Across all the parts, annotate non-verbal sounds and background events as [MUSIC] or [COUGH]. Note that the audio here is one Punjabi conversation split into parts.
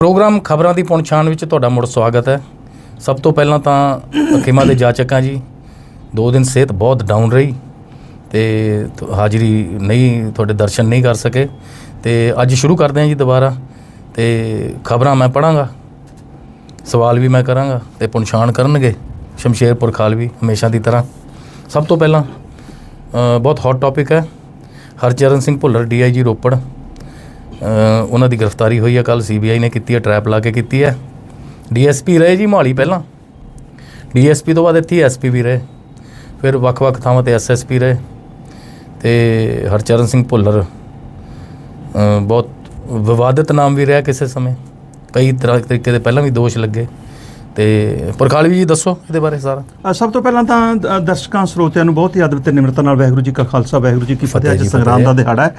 ਪ੍ਰੋਗਰਾਮ ਖਬਰਾਂ ਦੀ ਪਹੁੰਚਾਣ ਵਿੱਚ ਤੁਹਾਡਾ ਮੁੜ ਸਵਾਗਤ ਹੈ। ਸਭ ਤੋਂ ਪਹਿਲਾਂ ਤਾਂ ਹਕੀਮਾਂ ਦੇ ਜਾਚਕਾਂ ਜੀ। ਦੋ ਦਿਨ ਸਿਹਤ ਬਹੁਤ ਡਾਊਨ ਰਹੀ ਤੇ ਹਾਜ਼ਰੀ ਨਹੀਂ ਤੁਹਾਡੇ ਦਰਸ਼ਨ ਨਹੀਂ ਕਰ ਸਕੇ। ਤੇ ਅੱਜ ਸ਼ੁਰੂ ਕਰਦੇ ਹਾਂ ਜੀ ਦੁਬਾਰਾ ਤੇ ਖਬਰਾਂ ਮੈਂ ਪੜਾਂਗਾ ਸਵਾਲ ਵੀ ਮੈਂ ਕਰਾਂਗਾ ਤੇ ਪਹੁੰਚਾਣ ਕਰਨਗੇ ਸ਼ਮਸ਼ੇਰਪੁਰ ਖਾਲਵੀ ਹਮੇਸ਼ਾ ਦੀ ਤਰ੍ਹਾਂ। ਸਭ ਤੋਂ ਪਹਿਲਾਂ ਬਹੁਤ ਹੌਟ ਟੌਪਿਕ ਹੈ, ਹਰਚਰਨ ਸਿੰਘ ਭੁੱਲਰ ਡੀਆਈਜੀ ਰੋਪੜ। ਉਹਨਾਂ ਦੀ ਗ੍ਰਿਫਤਾਰੀ ਹੋਈ ਹੈ ਕੱਲ ਸੀਬੀਆਈ ਨੇ ਕੀਤੀ ਹੈ ਟਰੈਪ ਲਾ ਕੇ ਕੀਤੀ ਹੈ। ਡੀਐਸਪੀ ਰਹੇ ਜੀ ਮੋਹਾਲੀ ਪਹਿਲਾਂ। ਡੀਐਸਪੀ ਤੋਂ ਬਾਅਦ ਇੱਥੇ ਐਸਪੀ ਵੀ ਰਹੇ। ਫਿਰ ਵੱਖ-ਵੱਖ ਥਾਵਾਂ ਤੇ ਐਸਐਸਪੀ ਰਹੇ। ਤੇ ਹਰਚਰਨ ਸਿੰਘ ਭੁੱਲਰ ਬਹੁਤ ਵਿਵਾਦਿਤ ਨਾਮ ਵੀ ਰਿਹਾ ਕਿਸੇ ਸਮੇਂ। ਕਈ ਤਰ੍ਹਾਂ ਤਰੀਕੇ ਦੇ ਪਹਿਲਾਂ ਵੀ ਦੋਸ਼ ਲੱਗੇ। ਤੇ ਪ੍ਰਖਾਲਵੀ ਜੀ ਦੱਸੋ ਇਹਦੇ ਬਾਰੇ ਸਾਰਾ। ਅ, ਸਭ ਤੋਂ ਪਹਿਲਾਂ ਤਾਂ ਅ, ਦਰਸ਼ਕਾਂ ਸਰੋਤਿਆਂ ਨੂੰ ਬਹੁਤ ਹੀ ਅਦਬ ਤੇ ਨਿਮਰਤਾ ਨਾਲ ਵਾਹਿਗੁਰੂ ਜੀ ਕਾ ਖਾਲਸਾ ਵਾਹਿਗੁਰੂ ਜੀ ਕੀ ਫਤਿਹ ਅੱਜ ਸੰਗਰਾਮ। ਦਾ ਦਿਹਾੜਾ ਹੈ।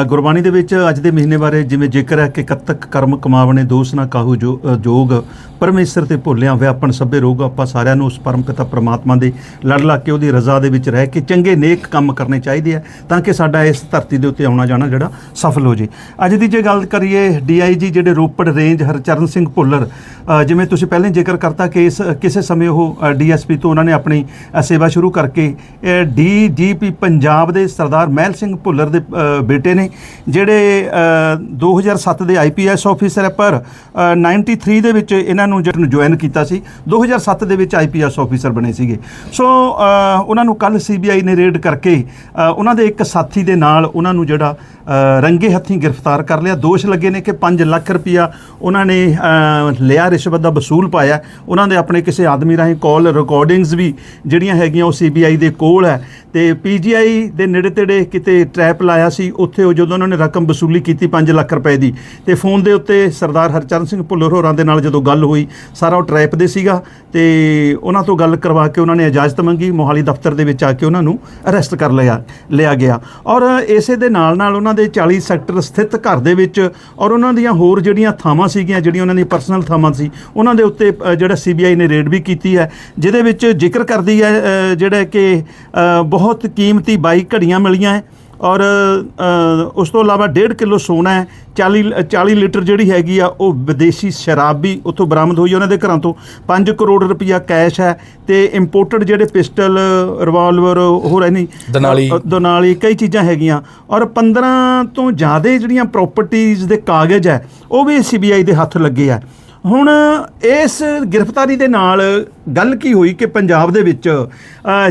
ਅ, ਗੁਰਬਾਣੀ ਦੇ ਵਿੱਚ ਅੱਜ ਦੇ ਮਹੀਨੇ ਬਾਰੇ ਜਿਵੇਂ ਜ਼ਿਕਰ ਹੈ ਕਿ ਕਤਕ ਕਰਮ ਕਮਾਵਣੇ ਦੋਸ਼ ਨਾ ਕਾਹੂ ਜੋ ਅ, ਜੋਗ। ਪਰਮੇਸ਼ਰ ਤੇ ਭੁੱਲਿਆ ਵਿਆਪਨ ਸਭੇ ਰੋਗ ਆਪਾਂ ਸਾਰਿਆਂ ਨੂੰ ਉਸ ਪਰਮ ਪਿਤਾ ਪ੍ਰਮਾਤਮਾ ਦੇ ਲੜ ਲੱਗ ਕੇ ਉਹਦੀ ਰਜ਼ਾ ਦੇ ਵਿੱਚ ਰਹਿ ਕੇ ਚੰਗੇ ਨੇਕ ਕੰਮ ਕਰਨੇ ਚਾਹੀਦੇ ਆ ਤਾਂ ਕਿ ਸਾਡਾ ਇਸ ਧਰਤੀ ਦੇ ਉੱਤੇ ਆਉਣਾ ਜਾਣਾ ਜਿਹੜਾ ਸਫਲ ਹੋ ਜੇ। ਅੱਜ ਦੀ ਜੇ ਗੱਲ ਕਰੀਏ ਡੀਆਈਜੀ ਜਿਹੜੇ ਰੋਪੜ ਰੇਂਜ ਹਰਚਰਨ ਸਿੰਘ ਭੁੱਲਰ ਅ, ਜਿਵੇਂ ਤੁਸੀਂ ਪਹਿਲਾਂ ਹੀ ਜ਼ਿਕਰ ਕਰਤਾ ਕਿ ਇਸ ਕਿਸੇ ਸਮੇਂ ਉਹ ਡੀਐਸਪੀ ਤੋਂ ਉਹਨਾਂ ਨੇ ਆਪਣੀ ਸੇਵਾ ਸ਼ੁਰੂ ਕਰਕੇ ਡੀਜੀਪੀ ਪੰਜਾਬ ਦੇ ਸਰਦਾਰ ਮਹਿਲ ਸਿੰਘ ਭੁੱਲਰ ਦੇ ਬੇਟੇ ਨੇ ਜਿਹੜੇ ਅ, 2007 ਦੇ ਆਈਪੀਐਸ ਆਫੀਸਰ ਹੈ ਪਰ ਅ, 93 ਦੇ ਵਿੱਚ ਇਹਨਾਂ ਨੂੰ ਜਿਹੜਾ ਜੁਆਇਨ ਕੀਤਾ ਸੀ 2007 ਦੇ ਵਿੱਚ ਆਈਪੀਐਸ ਆਫੀਸਰ ਬਣੇ ਸੀਗੇ। ਸੋ ਉਹਨਾਂ ਨੂੰ ਕੱਲ ਸੀਬੀਆਈ ਨੇ ਰੇਡ ਕਰਕੇ ਉਹਨਾਂ ਦੇ ਇੱਕ ਸਾਥੀ ਦੇ ਨਾਲ ਉਹਨਾਂ ਨੂੰ ਜਿਹੜਾ ਰੰਗੇ ਹੱਥੀਂ ਗ੍ਰਿਫਤਾਰ ਕਰ ਲਿਆ। ਦੋਸ਼ ਲੱਗੇ ਨੇ ਕਿ 5 ਲੱਖ ਰੁਪਇਆ ਉਹਨਾਂ ਨੇ ਲਿਆ ਰਿਸ਼ਵਤ ਦਾ ਵਸੂਲ ਪਾਇਆ। ਉਹਨਾਂ ਦੇ ਆਪਣੇ ਕਿਸੇ ਆਦਮੀ ਰਾਹੀਂ ਕਾਲ ਰਿਕਾਰਡਿੰਗਸ ਵੀ ਜਿਹੜੀਆਂ ਹੈਗੀਆਂ ਉਹ ਸੀਬੀਆਈ ਦੇ ਕੋਲ ਹੈ। ਤੇ ਪੀਜੀਆਈ ਦੇ ਨੇੜੇ ਤੇੜੇ ਕਿਤੇ ਟਰੈਪ ਲਾਇਆ ਸੀ, ਉੱਥੇ ਉਹ ਜਦੋਂ ਉਹਨਾਂ ਨੇ ਰਕਮ ਵਸੂਲੀ ਕੀਤੀ 5 ਲੱਖ ਰੁਪਏ ਦੀ, ਤੇ ਫੋਨ ਦੇ ਉੱਤੇ ਸਰਦਾਰ ਹਰਚਰਨ ਸਿੰਘ ਭੁੱਲਰ ਹੋਰਾਂ ਦੇ ਨਾਲ ਜਦੋਂ ਗੱਲ ਹੋਈ, ਸਾਰਾ ਉਹ ਟਰੈਪ ਦੇ ਸੀਗਾ, ਤੇ ਉਹਨਾਂ ਤੋਂ ਗੱਲ ਕਰਵਾ ਕੇ ਉਹਨਾਂ ਨੇ ਇਜਾਜ਼ਤ ਮੰਗੀ, ਮੋਹਾਲੀ ਦਫ਼ਤਰ ਦੇ ਵਿੱਚ ਆ ਕੇ ਉਹਨਾਂ ਨੂੰ ਅਰੈਸਟ ਕਰ ਲਿਆ ਲਿਆ ਗਿਆ। ਔਰ ਇਸੇ ਦੇ ਨਾਲ ਨਾਲ ਉਹਨਾਂ ਦੇ 40 ਸੈਕਟਰ ਸਥਿਤ ਘਰ ਦੇ ਵਿੱਚ ਔਰ ਉਹਨਾਂ ਦੀਆਂ ਹੋਰ ਜਿਹੜੀਆਂ ਥਾਵਾਂ ਸੀਗੀਆਂ, ਜਿਹੜੀਆਂ ਉਹਨਾਂ ਦੀ ਪਰਸਨਲ ਥਾਵਾਂ ਸੀ, ਉਹਨਾਂ ਦੇ ਉੱਤੇ ਜਿਹੜਾ ਸੀਬੀਆਈ ਨੇ ਰੇਡ ਵੀ ਕੀਤੀ ਹੈ ਜਿਹਦੇ ਵਿੱਚ ਜ਼ਿਕਰ ਕਰਦੀ ਹੈ ਜਿਹੜਾ ਕਿ ਬਹੁਤ ਕੀਮਤੀ 22 ਘੜੀਆਂ ਮਿਲੀਆਂ ਹੈ ਔਰ ਉਸ ਤੋਂ ਇਲਾਵਾ 1.5 ਕਿਲੋ ਸੋਨਾ ਹੈ 40 ਲ- 40 ਲੀਟਰ ਜਿਹੜੀ ਹੈਗੀ ਆ ਉਹ ਵਿਦੇਸ਼ੀ ਸ਼ਰਾਬ ਵੀ ਉੱਥੋਂ ਬਰਾਮਦ ਹੋਈ ਉਹਨਾਂ ਦੇ ਘਰਾਂ ਤੋਂ। 5 ਕਰੋੜ ਰੁਪਇਆ ਕੈਸ਼ ਹੈ ਤੇ ਇੰਪੋਰਟਡ ਜਿਹੜੇ ਪਿਸਟਲ ਰਿਵਾਲਵਰ ਹੋਰ ਨਹੀਂ ਦਨਾਲੀ। ਦਨਾਲੀ ਕਈ ਚੀਜ਼ਾਂ ਹੈਗੀਆਂ। ਔਰ 15 ਤੋਂ ਜ਼ਿਆਦਾ ਜਿਹੜੀਆਂ ਪ੍ਰਾਪਰਟੀਆਂ ਦੇ ਕਾਗਜ਼ ਹੈ ਉਹ ਵੀ ਸੀਬੀਆਈ ਦੇ ਹੱਥ ਲੱਗੇ ਆ। ਹੁਣ ਇਸ ਗ੍ਰਿਫਤਾਰੀ ਦੇ ਨਾਲ ਗੱਲ ਕੀ ਹੋਈ ਕਿ ਪੰਜਾਬ ਦੇ ਵਿੱਚ